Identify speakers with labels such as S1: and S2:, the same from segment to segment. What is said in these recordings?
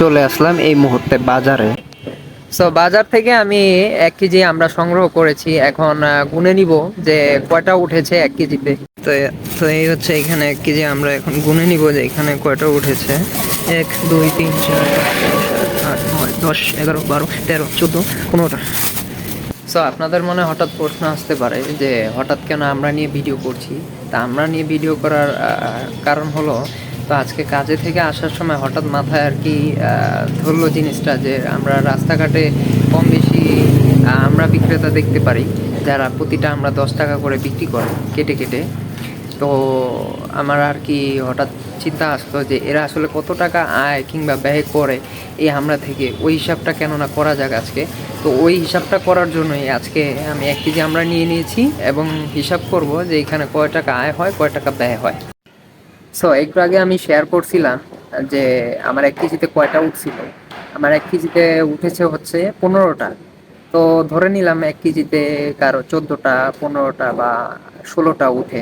S1: চলে আসলাম এই মুহূর্তে বাজারে। সো বাজার থেকে আমি এক কেজি আমরা সংগ্রহ করেছি। এখন গুনে নিব যে কয়টা উঠেছে এক কেজিতে। তো তো এই হচ্ছে এখানে এক কেজি আমরা এখন গুনে নিব যে এখানে কয়টা উঠেছে। এক, দুই, তিন, চার, আট, নয়, দশ, এগারো, বারো, তেরো, চোদ্দ, পনেরোটা। সো আপনাদের মনে হঠাৎ প্রশ্ন আসতে পারে যে হঠাৎ কেন আমরা নিয়ে ভিডিও করছি? তা আমরা নিয়ে ভিডিও করার কারণ হলো তো আজকে কাজে থেকে আসার সময় হঠাৎ মাথায় আর কি ধরলো জিনিসটা যে আমরা রাস্তাঘাটে কম বেশি আমরা বিক্রেতা দেখতে পারি, যারা প্রতিটা আমরা দশ টাকা করে বিক্রি করে কেটে কেটে। তো আমার আর কি হঠাৎ চিন্তা আসতো যে এরা আসলে কত টাকা আয় কিংবা ব্যয় করে, এই আমরা থেকে, ওই হিসাবটা কেন না করা যাক আজকে। তো ওই হিসাবটা করার জন্যই আজকে আমি এক কেজি আমরা নিয়ে নিয়েছি এবং হিসাব করব যে এখানে কয় টাকা আয় হয়, কয় টাকা ব্যয় হয়। সো একটু আগে আমি শেয়ার করছিলাম যে আমার এক কেজিতে কয়টা উঠছিল আমার এক কেজিতে উঠেছে হচ্ছে পনেরোটা। তো ধরে নিলাম এক কেজিতে কারও চোদ্দোটা, পনেরোটা বা ষোলোটা উঠে।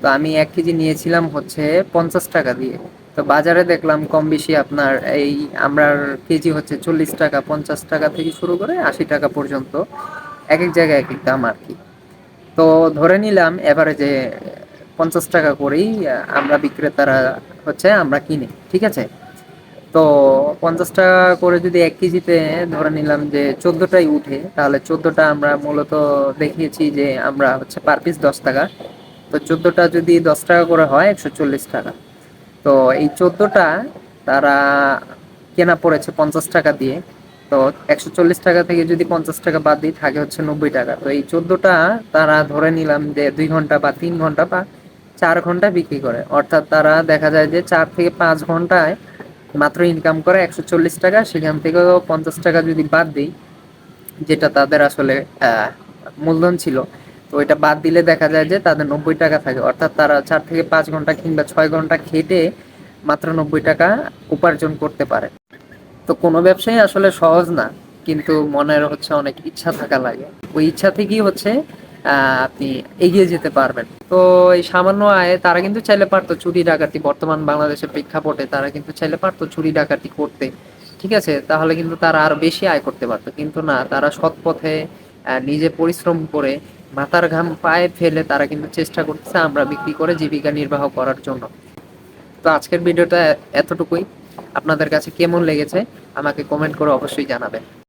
S1: তো আমি এক কেজি নিয়েছিলাম হচ্ছে পঞ্চাশ টাকা দিয়ে। তো বাজারে দেখলাম কম বেশি আপনার এই আমরার কেজি হচ্ছে চল্লিশ টাকা, পঞ্চাশ টাকা থেকে শুরু করে আশি টাকা পর্যন্ত। এক এক জায়গায় এক এক দাম আর কি। তো ধরে নিলাম এভারেজে পঞ্চাশ টাকা করেই আমরা বিক্রেতারা হচ্ছে আমরা কিনি, ঠিক আছে? তো পঞ্চাশ টাকা করে যদি এক কেজিতে ধরে নিলাম যে চোদ্দোটাই উঠে, তাহলে চোদ্দোটা আমরা মূলত দেখিয়েছি যে আমরা হচ্ছে পার পিস দশ টাকা। তো চোদ্দোটা যদি দশ টাকা করে হয়, একশো চল্লিশ টাকা। তো এই চোদ্দোটা তারা কেনা পড়েছে পঞ্চাশ টাকা দিয়ে। তো একশো চল্লিশ টাকা থেকে যদি পঞ্চাশ টাকা বাদ দিই, থাকে হচ্ছে নব্বই টাকা। তো এই চোদ্দোটা তারা ধরে নিলাম যে দুই ঘণ্টা বা তিন ঘণ্টা বা চার ঘণ্টা বিক্রি করে। অর্থাৎ তারা দেখা যায় যে চার থেকে পাঁচ ঘন্টায় মাত্র ইনকাম করে একশো চল্লিশ টাকা, সেখান থেকেও পঞ্চাশ টাকা যদি বাদ দিই, যেটা তাদের আসলে মূলধন ছিল, তো এটা বাদ দিলে দেখা যায় যে তাদের নব্বই টাকা থাকে। অর্থাৎ তারা চার থেকে পাঁচ ঘণ্টা কিংবা ছয় ঘণ্টা খেটে মাত্র নব্বই টাকা উপার্জন করতে পারে। তো কোনো ব্যবসায়ী আসলে সহজ না, কিন্তু মনের হচ্ছে অনেক ইচ্ছা থাকা লাগে। ওই ইচ্ছা থেকেই হচ্ছে আপনি এগিয়ে যেতে পারবেন। তো এই সামান্য আয়ে তারা কিন্তু চাইলে পারতো চুরি, ডাকাতি বর্তমান বাংলাদেশের প্রেক্ষাপটে তারা কিন্তু চাইলে পারতো চুরি, ডাকাতি করতে। ঠিক আছে? তাহলে কিন্তু তারা আরও বেশি আয় করতে পারতো। কিন্তু না, তারা সৎ পথে নিজে পরিশ্রম করে মাথার ঘাম পায়ে ফেলে তারা কিন্তু চেষ্টা করতেছে আমরা বিক্রি করে জীবিকা নির্বাহ করার জন্য। তো আজকের ভিডিওটা এতটুকুই। আপনাদের কাছে কেমন লেগেছে আমাকে কমেন্ট করে অবশ্যই জানাবেন।